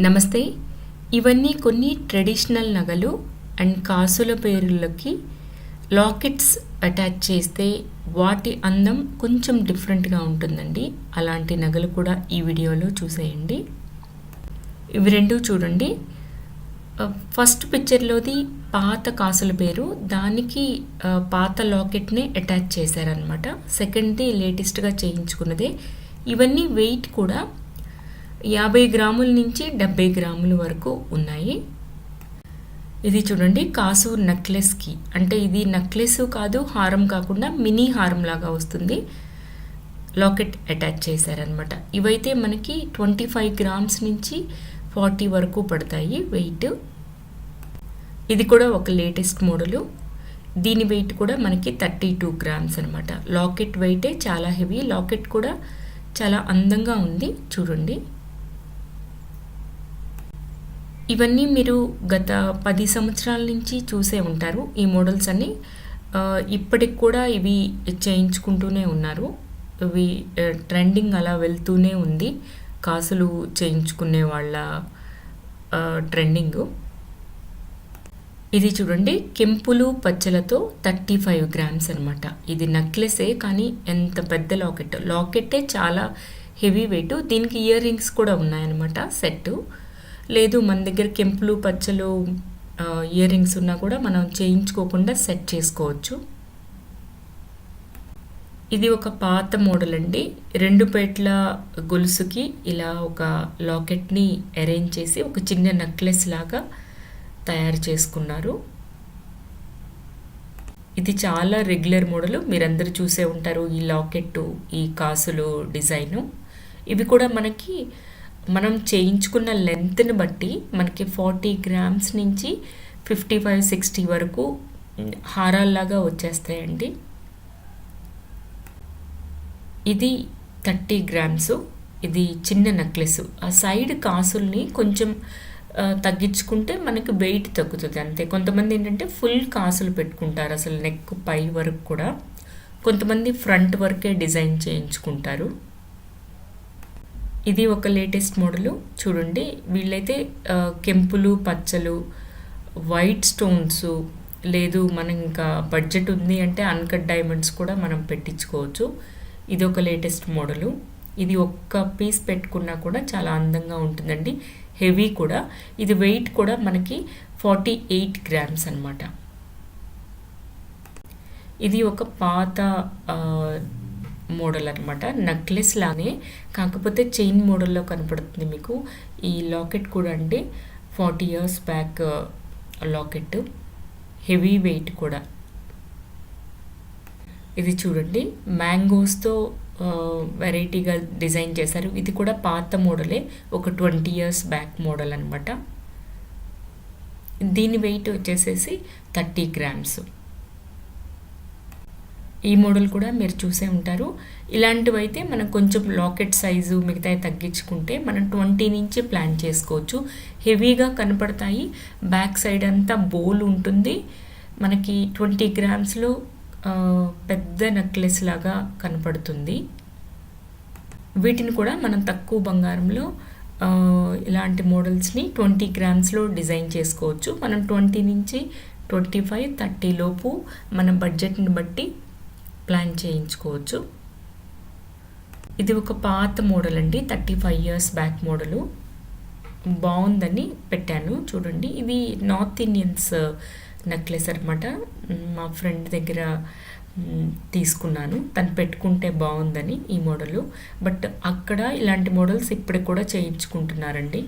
నమస్తే. ఇవన్నీ కొన్ని ట్రెడిషనల్ నగలు అండ్ కాసుల పేర్లకి లాకెట్స్ అటాచ్ చేస్తే వాటి అందం కొంచెం డిఫరెంట్గా ఉంటుందండి. అలాంటి నగలు కూడా ఈ వీడియోలో చూసేయండి. ఇవి రెండు చూడండి. ఫస్ట్ పిక్చర్లోది పాత కాసుల పేరు. దానికి పాత లాకెట్నే అటాచ్ చేశారనమాట సెకండ్ది లేటెస్ట్గా చేయించుకున్నదే. ఇవన్నీ వెయిట్ కూడా యాభై గ్రాముల నుంచి డెబ్బై గ్రాముల వరకు ఉన్నాయి. ఇది చూడండి కాసు నెక్లెస్కి అంటే ఇది నెక్లెస్ కాదు హారం కాకుండా మినీ హారం లాగా వస్తుంది. లాకెట్ అటాచ్ చేశారనమాట ఇవైతే మనకి ట్వంటీ ఫైవ్ గ్రామ్స్ నుంచి ఫార్టీ వరకు పడతాయి వెయిట్. ఇది కూడా ఒక లేటెస్ట్ మోడలు. దీని వెయిట్ కూడా మనకి థర్టీ టూ గ్రామ్స్ అనమాట లాకెట్ వెయిటే చాలా హెవీ. లాకెట్ కూడా చాలా అందంగా ఉంది. చూడండి. ఇవన్నీ మీరు గత పది సంవత్సరాల నుంచి చూసే ఉంటారు. ఈ మోడల్స్ అన్నీ ఇప్పటికి కూడా ఇవి చేయించుకుంటూనే ఉన్నారు. ఇవి ట్రెండింగ్ అలా వెళ్తూనే ఉంది. కాసులు చేయించుకునే వాళ్ళ ట్రెండింగ్. ఇది చూడండి కెంపులు పచ్చలతో థర్టీ ఫైవ్ గ్రామ్స్ అనమాట ఇది నెక్లెసే కానీ ఎంత పెద్ద లాకెట్. లాకెట్టే చాలా హెవీ వెయిట్. దీనికి ఇయర్ రింగ్స్ కూడా ఉన్నాయన్నమాట సెట్ లేదు మన దగ్గర కెంపులు పచ్చలు ఇయర్ రింగ్స్ ఉన్నా కూడా మనం చేయించుకోకుండా సెట్ చేసుకోవచ్చు. ఇది ఒక పాత మోడల్ అండి. రెండు పేట్ల గొలుసుకి ఇలా ఒక లాకెట్ని అరేంజ్ చేసి ఒక చిన్న నెక్లెస్ లాగా తయారు చేసుకున్నారు. ఇది చాలా రెగ్యులర్ మోడల్. మీరందరూ చూసే ఉంటారు ఈ లాకెట్ ఈ కాసులు డిజైను. ఇవి కూడా మనకి మనం చేయించుకున్న లెంత్ని బట్టి మనకి ఫార్టీ గ్రామ్స్ నుంచి ఫిఫ్టీ ఫైవ్ సిక్స్టీ వరకు హారాల్లాగా వచ్చేస్తాయండి. ఇది థర్టీ గ్రామ్స్ ఇది చిన్న నెక్లెస్. ఆ సైడ్ కాసుల్ని కొంచెం తగ్గించుకుంటే మనకి వెయిట్ తగ్గుతుంది అంతే. కొంతమంది ఏంటంటే ఫుల్ కాసులు పెట్టుకుంటారు అసలు నెక్ పై వరకు కూడా. కొంతమంది ఫ్రంట్ వరకే డిజైన్ చేయించుకుంటారు. ఇది ఒక లేటెస్ట్ మోడలు. చూడండి. వీళ్ళైతే కెంపులు పచ్చలు వైట్ స్టోన్స్ లేదు మనం ఇంకా బడ్జెట్ ఉంది అంటే అన్కట్ డైమండ్స్ కూడా మనం పెట్టించుకోవచ్చు. ఇది ఒక లేటెస్ట్ మోడలు. ఇది ఒక్క పీస్ పెట్టుకున్నా కూడా చాలా అందంగా ఉంటుందండి. హెవీ కూడా. ఇది వెయిట్ కూడా మనకి ఫార్టీ ఎయిట్ గ్రామ్స్ అనమాట ఇది ఒక పాత మోడల్ అనమాట నెక్లెస్ లానే కాకపోతే చైన్ మోడల్లో కనపడుతుంది మీకు. ఈ లాకెట్ కూడా అంటే forty years back locket heavy weight కూడా. ఇది చూడండి. మ్యాంగోస్తో వెరైటీగా డిజైన్ చేశారు. ఇది కూడా పాత మోడలే. ఒక ట్వంటీ ఇయర్స్ బ్యాక్ మోడల్ అనమాట దీని వెయిట్ వచ్చేసేసి థర్టీ గ్రామ్స్ ఈ మోడల్ కూడా మీరు చూసే ఉంటారు. ఇలాంటివైతే మనం కొంచెం లాకెట్ సైజు మిగతా తగ్గించుకుంటే మనం ట్వంటీ నుంచి ప్లాన్ చేసుకోవచ్చు. హెవీగా కనపడతాయి. బ్యాక్ సైడ్ అంతా బోల్ ఉంటుంది. మనకి ట్వంటీ గ్రామ్స్లో పెద్ద నెక్లెస్ లాగా కనపడుతుంది. వీటిని కూడా మనం తక్కువ బంగారంలో ఇలాంటి మోడల్స్ని ట్వంటీ గ్రామ్స్లో డిజైన్ చేసుకోవచ్చు. మనం ట్వంటీ నుంచి ట్వంటీ ఫైవ్ థర్టీ లోపు మన బడ్జెట్ని బట్టి ప్లాన్ చేయించుకోవచ్చు. ఇది ఒక పాత మోడల్ అండి. Thirty five years back model. బాగుందని పెట్టాను. చూడండి ఇది నార్త్ ఇండియన్స్ uh, నెక్లెస్ అనమాట మా ఫ్రెండ్ దగ్గర తీసుకున్నాను. తను పెట్టుకుంటే బాగుందని ఈ మోడలు. బట్ అక్కడ ఇలాంటి మోడల్స్ ఇప్పటికి కూడా చేయించుకుంటున్నారండి.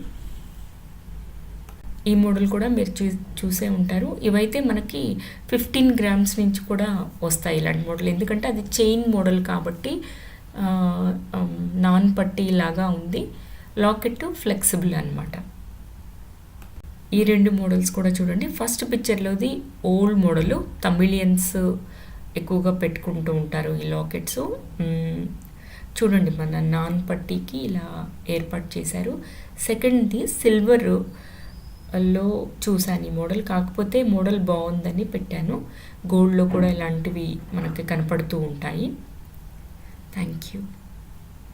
ఈ మోడల్ కూడా మీరు చూ చూసే ఉంటారు. ఇవైతే మనకి ఫిఫ్టీన్ గ్రామ్స్ నుంచి కూడా వస్తాయి ఇలాంటి మోడల్. ఎందుకంటే అది చైన్ మోడల్ కాబట్టి నాన్ పట్టీ లాగా ఉంది. లాకెట్ ఫ్లెక్సిబుల్ అనమాట ఈ రెండు మోడల్స్ కూడా చూడండి. ఫస్ట్ పిక్చర్లోది ఓల్డ్ మోడలు. తమిళియన్స్ ఎక్కువగా పెట్టుకుంటూ ఉంటారు ఈ లాకెట్స్ చూడండి మన నాన్ పట్టీకి ఇలా ఏర్పాటు చేశారు. సెకండ్ది సిల్వర్ లో చూశాను ఈ మోడల్. కాకపోతే మోడల్ బాగుందని పెట్టాను. గోల్డ్లో కూడా ఇలాంటివి మనకి కనపడుతూ ఉంటాయి. Thank you